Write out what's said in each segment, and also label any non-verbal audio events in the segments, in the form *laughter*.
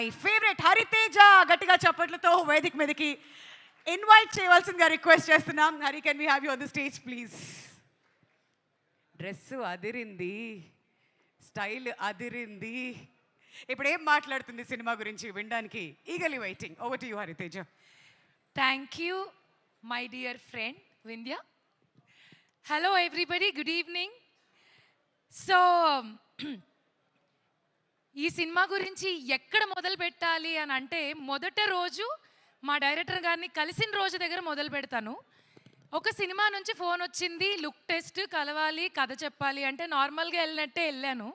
High favourite Hariteja గట్టిగా చప్పట్లతో వేదిక మీదకి ఇన్వైట్ చేయవలసిందిగా రిక్వెస్ట్ చేస్తున్నాం. Hari can we have you on the stage please dress Adirindi. Style అదిరింది. ఇప్పుడు ఏం మాట్లాడుతుంది సినిమా గురించి వినడానికి? Eagerly waiting over to you Hariteja. Thank you my dear friend Vindhya hello everybody good evening so ఈ cinema గురించి ఎక్కడ మొదలు పెట్టాలి అని అంటే మొదట రోజు మా డైరెక్టర్ గారిని కలిసిన రోజు దగ్గర మొదలు పెడతాను. ఒక సినిమా నుంచి ఫోన్ వచ్చింది లుక్ టెస్ట్ కలవాలి కథ చెప్పాలి అంటే నార్మల్గా వెళ్ళినట్టే వెళ్ళాను.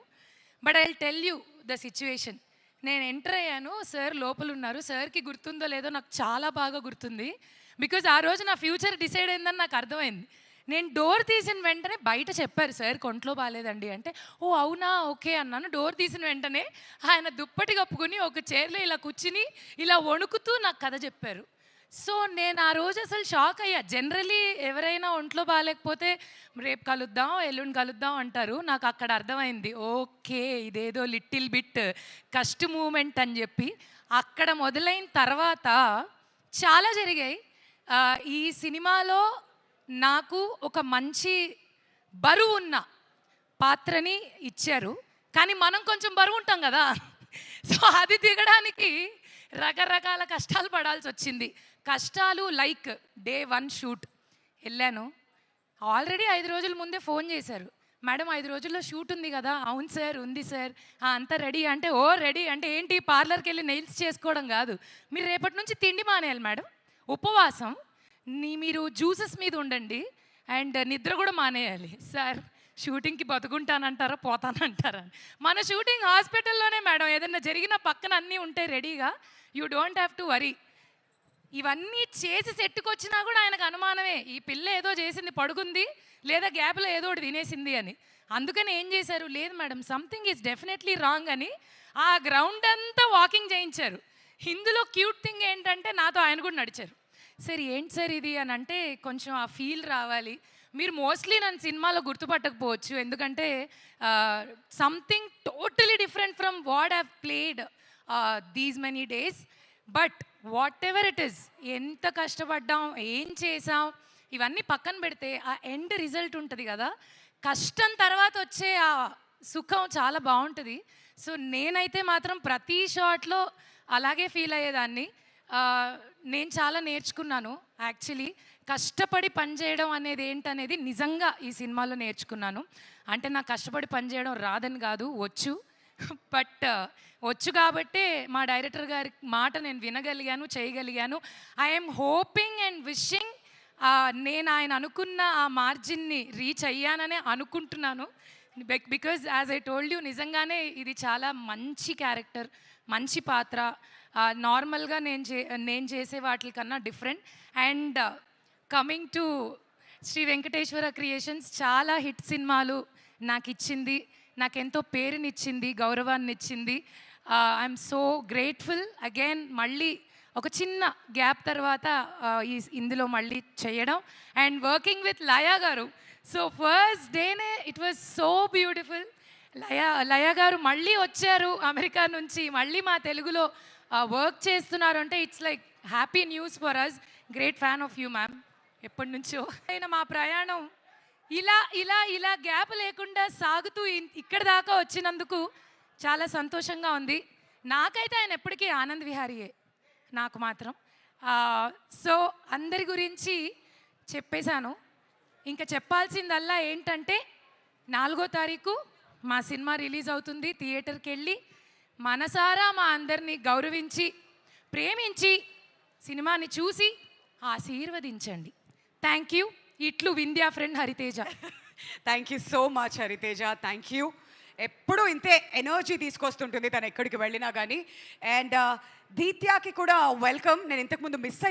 But I tell you the situation. నేను ఎంటర్ అయ్యాను సార్ లోపల ఉన్నారు. సార్కి గుర్తుందో లేదో నాకు చాలా బాగా గుర్తుంది. బికాజ్ ఆ రోజు నా ఫ్యూచర్ డిసైడ్ అయిందని నాకు అర్థమైంది. నేను డోర్ తీసిన వెంటనే బయట చెప్పారు సార్ కొంట్లో బాగాలేదండి. అంటే ఓ అవునా? ఓకే అన్నాను. డోర్ తీసిన వెంటనే ఆయన దుప్పటి కప్పుకుని ఒక చైర్లో ఇలా కూర్చుని ఇలా వణుకుతూ నాకు కథ చెప్పారు. సో నేను ఆ రోజు అసలు షాక్ అయ్యా. జనరలీ ఎవరైనా ఒంట్లో బాగాలేకపోతే రేపు కలుద్దాం ఎల్లుండి కలుద్దాం అంటారు. నాకు అక్కడ అర్థమైంది. ఓకే ఇదేదో లిటిల్ బిట్ కష్ట మూమెంట్ అని చెప్పి. అక్కడ మొదలైన తర్వాత చాలా జరిగాయి. ఈ సినిమాలో నాకు ఒక మంచి బరువు ఉన్న పాత్రని ఇచ్చారు. కానీ మనం కొంచెం బరువు ఉంటాం కదా. సో అది దిగడానికి రకరకాల కష్టాలు పడాల్సి వచ్చింది. కష్టాలు లైక్ డే వన్ షూట్. వెళ్ళాను. ఆల్రెడీ ఐదు రోజుల ముందే ఫోన్ చేశారు. మేడం ఐదు రోజుల్లో షూట్ ఉంది కదా. అవును సార్ ఉంది సార్. అంత అంతా రెడీ. అంటే ఓ రెడీ. అంటే ఏంటి? పార్లర్కి వెళ్ళి నెయిల్స్ చేసుకోవడం కాదు. మీరు రేపటి నుంచి తిండి మానేయాలి మేడం. ఉపవాసం. నీ మీరు జ్యూసెస్ మీద ఉండండి అండ్ నిద్ర కూడా మానేయాలి. సార్ షూటింగ్కి బతుకుంటానంటారా పోతానంటారా? అని. మన షూటింగ్ హాస్పిటల్లోనే మేడం. ఏదైనా జరిగిన పక్కన అన్నీ ఉంటాయి రెడీగా. You don't have to worry. ఇవన్నీ చేసి సెట్టుకొచ్చినా కూడా ఆయనకు అనుమానమే. ఈ పిల్ల ఏదో చేసింది పడుకుంది లేదా గ్యాప్లో ఏదో ఒకటి తినేసింది అని. అందుకని ఏం చేశారు? లేదు madam something is definitely wrong అని ఆ గ్రౌండ్ అంతా వాకింగ్ చేయించారు. ఇందులో క్యూట్ థింగ్ ఏంటంటే నాతో ఆయన కూడా నడిచారు. సరే ఏంటి సార్ ఇది? అని అంటే కొంచెం ఆ ఫీల్ రావాలి. మీరు మోస్ట్లీ నన్ను సినిమాలో గుర్తుపట్టకపోవచ్చు. ఎందుకంటే something totally different from what have played these many days but whatever it is ఎంత కష్టపడ్డాం ఏం చేసాం ఇవన్నీ పక్కన పెడితే ఆ ఎండ్ రిజల్ట్ ఉంటుంది కదా. కష్టం తర్వాత వచ్చే ఆ సుఖం చాలా బాగుంటుంది. సో నేనైతే మాత్రం ప్రతి షాట్లో అలాగే ఫీల్ అయ్యేదాన్ని. నేను చాలా నేర్చుకున్నాను యాక్చువల్లీ కష్టపడి పనిచేయడం అనేది ఏంటనేది నిజంగా ఈ సినిమాలో నేర్చుకున్నాను. అంటే నాకు కష్టపడి పనిచేయడం రాదని కాదు వచ్చు. బట్ వచ్చు కాబట్టే మా డైరెక్టర్ గారి మాట నేను వినగలిగాను చేయగలిగాను. ఐఎమ్ హోపింగ్ అండ్ విషింగ్ నేను ఆయన అనుకున్న ఆ మార్జిన్ని రీచ్ అయ్యాననే అనుకుంటున్నాను. Because as I told you నిజంగానే ఇది చాలా మంచి క్యారెక్టర్ మంచి పాత్ర. నార్మల్గా నేను చే నేను చేసే వాటికన్నా different and coming to Sri Venkateswara Creations చాలా హిట్ సినిమాలు నాకు ఇచ్చింది. నాకెంతో పేరునిచ్చింది గౌరవాన్ని ఇచ్చింది ఐఎమ్ సో గ్రేట్ఫుల్ అగైన్ మళ్ళీ ఒక చిన్న గ్యాప్ తర్వాత ఈ ఇందులో మళ్ళీ చేయడం. అండ్ వర్కింగ్ విత్ లయా గారు. సో ఫస్ట్ డేనే it was so beautiful. Laya Laya గారు మళ్ళీ వచ్చారు అమెరికా నుంచి మళ్ళీ మా తెలుగులో వర్క్ చేస్తున్నారు. అంటే it's like happy news for us great fan of you ma'am. ఎప్పటి నుంచో. అయినా మా ప్రయాణం ఇలా ఇలా ఇలా గ్యాప్ లేకుండా సాగుతూ ఇక్కడ దాకా వచ్చినందుకు చాలా సంతోషంగా ఉంది. నాకైతే ఆయన ఎప్పటికీ ఆనంద్ విహారీయే. నాకు మాత్రం. సో అందరి గురించి చెప్పేశాను. ఇంకా చెప్పాల్సిందల్లా ఏంటంటే నాలుగో తారీఖు మా సినిమా రిలీజ్ అవుతుంది థియేటర్కి వెళ్ళి మనసారా మా అందరినీ గౌరవించి ప్రేమించి సినిమాని చూసి ఆశీర్వదించండి. Thank you. ఇట్లు Vindhya friend Hariteja. *laughs* Thank you so much Hariteja. Thank you. ఎప్పుడూ ఇంతే ఎనర్జీ తీసుకొస్తుంటుంది తను ఎక్కడికి వెళ్ళినా కానీ అండ్ దీత్యాకి కూడా వెల్కమ్. నేను ఇంతకుముందు మిస్